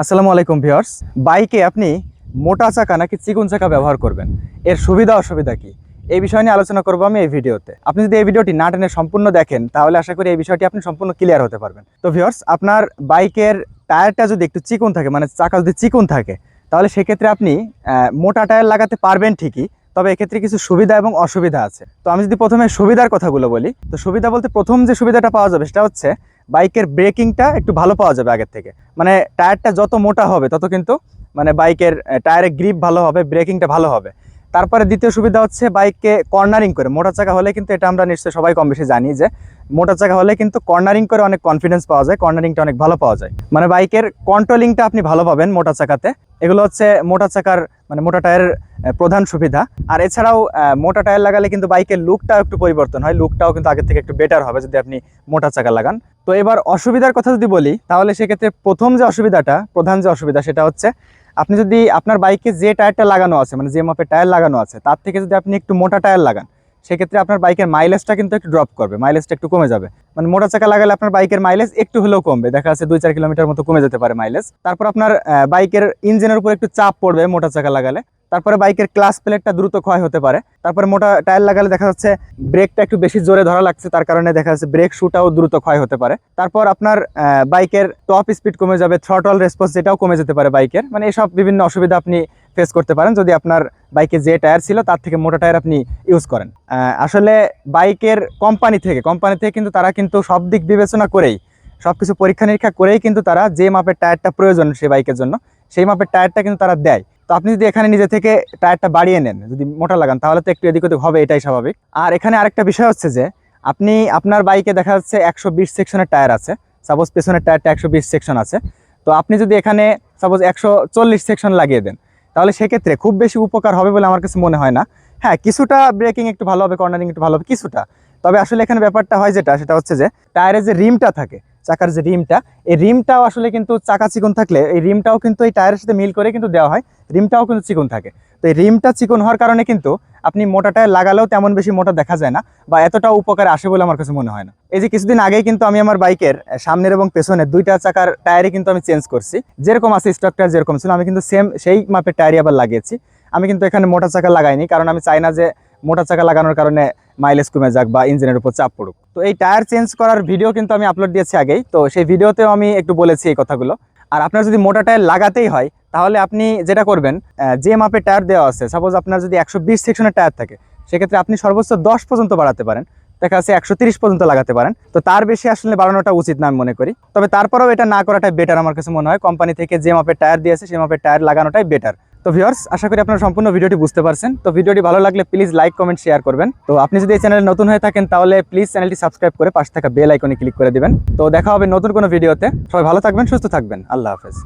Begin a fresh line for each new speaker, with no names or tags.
আসসালামু আলাইকুম ভিউয়ার্স। বাইকে আপনি মোটা চাকা নাকি চিকুন চাকা ব্যবহার করবেন? এর সুবিধা অসুবিধা কি? এই বিষয় নিয়ে আলোচনা করব আমি এই ভিডিওতে। আপনি যদি এই ভিডিওটি না টেনে সম্পূর্ণ দেখেন, তাহলে আশা করি এই বিষয়টি আপনি সম্পূর্ণ ক্লিয়ার হতে পারবেন। তো ভিউয়ার্স, আপনার বাইকের টায়ারটা যদি একটু চিকুন থাকে মানে চাকা যদি চিকুন থাকে, তাহলে সেক্ষেত্রে আপনি মোটা টায়ার লাগাতে পারবেন ঠিকই, তবে এক্ষেত্রে কিছু সুবিধা এবং অসুবিধা আছে। তো আমি যদি প্রথমে সুবিধার কথাগুলো বলি, তো সুবিধা বলতে প্রথম যে সুবিধাটা পাওয়া যাবে সেটা হচ্ছে বাইকের ব্রেকিংটা একটু ভালো পাওয়া যাবে আগের থেকে। মানে টায়ারটা যত মোটা হবে, তত কিন্তু মানে বাইকের টায়ারের গ্রিপ ভালো হবে, ব্রেকিংটা ভালো হবে। তারপরে দ্বিতীয় সুবিধা হচ্ছে বাইককে কর্নারিং করে। মোটা চাকা হলে কিন্তু এটা আমরা নিশ্চয়ই সবাই কম বেশি জানি যে, মোটা চাকা হলে কিন্তু কর্নারিং করে অনেক কনফিডেন্স পাওয়া যায় কর্নারিংটা অনেক ভালো পাওয়া যায়। মানে বাইকের কন্ট্রোলিংটা আপনি ভালো পাবেন মোটা চাকাতে। এগুলো হচ্ছে মোটা চাকার মানে মোটা টায়ারের প্রধান সুবিধা। আর এছাড়াও মোটা টায়ার লাগালে কিন্তু বাইকের লুকটাও একটু পরিবর্তন হয়। লুকটাও কিন্তু আগের থেকে একটু বেটার হবে যদি আপনি মোটা চাকা লাগান। তো এবার অসুবিধার কথা যদি বলি, তাহলে সেক্ষেত্রে প্রথম যে অসুবিধাটা, প্রধান যে অসুবিধা সেটা হচ্ছে আপনি যদি আপনার বাইকে যে টায়ারটা লাগানো আছে মানে যে মাপের টায়ার লাগানো আছে, তার থেকে যদি আপনি একটু মোটা টায়ার লাগান, সেক্ষেত্রে আপনার বাইকের মাইলেজটা কিন্তু একটু ড্রপ করবে মাইলেজটা একটু কমে যাবে। মানে মোটা চাকা লাগালে আপনার বাইকের মাইলেজ একটু হলেও কমবে, দেখা যাচ্ছে দুই চার কিলোমিটার মতো কমে যেতে পারে মাইলেজ তারপর আপনার বাইকের ইঞ্জিনের উপর একটু চাপ পড়বে মোটা চাকা লাগালে। তারপরে বাইকের ক্লাস প্লেটটা দ্রুত ক্ষয় হতে পারে। তারপরে মোটা টায়ার লাগালে দেখা যাচ্ছে ব্রেকটা একটু বেশি জোরে ধরা লাগছে, তার কারণে দেখা যাচ্ছে ব্রেক শুটাও দ্রুত ক্ষয় হতে পারে। তারপর আপনার বাইকের টপ স্পিড কমে যাবে, থ্রটল রেসপন্স যেটাও কমে যেতে পারে বাইকের। মানে এসব বিভিন্ন অসুবিধা আপনি ফেস করতে পারেন যদি আপনার বাইকে যে টায়ার ছিল তার থেকে মোটা টায়ার আপনি ইউজ করেন। আসলে বাইকের কোম্পানি থেকে কোম্পানি থেকে কিন্তু তারা কিন্তু সব দিক বিবেচনা করেই সব কিছু পরীক্ষা নিরীক্ষা করেই কিন্তু তারা যে মাপের টায়ারটা প্রয়োজন সেই বাইকের জন্য, সেই মাপের টায়ারটা কিন্তু তারা দেয়। তো আপনি যদি এখানে নিজে থেকে টায়ারটা বাড়িয়ে নেন, যদি মোটা লাগান, তাহলে তো একটু এদিক ওদিক হবে, এটাই স্বাভাবিক। আর এখানে আরেকটা বিষয় হচ্ছে যে, আপনি আপনার বাইকে দেখা যাচ্ছে একশো বিশ সেকশনের টায়ার আছে। সাপোজ পেছনের টায়ারটা একশো বিশ সেকশন আছে। তো আপনি যদি এখানে সাপোজ একশো চল্লিশ সেকশন লাগিয়ে দেন, তাহলে সেক্ষেত্রে খুব বেশি উপকার হবে বলে আমার কাছে মনে হয় না। হ্যাঁ কিছুটা ব্রেকিং একটু ভালো হবে, কর্নারিং একটু ভালো হবে, কিছুটা। তবে আসলে এখানে ব্যাপারটা হয় যেটা, সেটা হচ্ছে যে, টায়ারের যে রিমটা থাকে চাকার যে রিমটা, এই রিমটাও আসলে কিন্তু চাকা চিকন থাকলে, এই রিমটাও কিন্তু এই টায়ারের সাথে মিল করে কিন্তু দেওয়া হয়, রিমটাও কিন্তু চিকন থাকে। তো এই রিমটা চিকন হওয়ার কারণে কিন্তু আপনি মোটা টায়ার লাগালেও তেমন বেশি মোটা দেখা যায় না বা এতটা উপকারে আসে বলে আমার কাছে মনে হয় না। এই যে কিছুদিন আগেই কিন্তু আমি আমার বাইকের সামনের এবং পেছনের দুইটা চাকার টায়ারে কিন্তু আমি চেঞ্জ করছি। যেরকম আছে স্টকটা যেরকম ছিল, আমি কিন্তু সেম, সেই মাপের টায়ারই আবার লাগিয়েছি। আমি কিন্তু এখানে মোটা চাকা লাগাইনি, কারণ আমি চাই না যে মোটা চাকা লাগানোর কারণে মাইলেজ কমে যাক বা ইঞ্জিনের উপর চাপ পড়ুক। তো এই টায়ার চেঞ্জ করার ভিডিও কিন্তু আমি আপলোড দিয়েছি আগেই। তো সেই ভিডিওতেও আমি একটু বলেছি এই কথাগুলো। আর আপনার যদি মোটা টায়ার লাগাতেই হয়, তাহলে আপনি যেটা করবেন যে মাপের টায়ার দেওয়া আছে সাপোজ আপনার যদি একশো বিশ সেকশনের টায়ার থাকে, সেক্ষেত্রে আপনি সর্বোচ্চ দশ পর্যন্ত বাড়াতে পারেন। দেখা যাচ্ছে একশো পর্যন্ত লাগাতে পারেন। তো তার বেশি আসলে বাড়ানোটা উচিত না আমি মনে করি। তবে তারপরেও এটা না করাটাই বেটার আমার কাছে মনে হয়। কোম্পানি থেকে যে মাপের টায়ার দিয়েছে সেই মাপের টায়ার লাগানোটাই বেটার তো ভিওর্স আশা করি আপনারা সম্পূর্ণ ভিডিওটি বুঝতে পারছেন। তো ভিডিওটি ভালো লাগলে প্লিজ লাইক কমেন্ট শেয়ার করবেন। তো আপনি যদি এই চ্যানেলে নতুন হয়ে থাকেন, তাহলে প্লিজ চ্যানেলটি সাবস্ক্রাইব করে পাশে থাকা বেল আইকনে ক্লিক করে দিবেন। তো দেখা হবে নতুন কোনো ভিডিওতে সবাই ভালো থাকবেন, সুস্থ থাকবেন। আল্লাহ হাফেজ।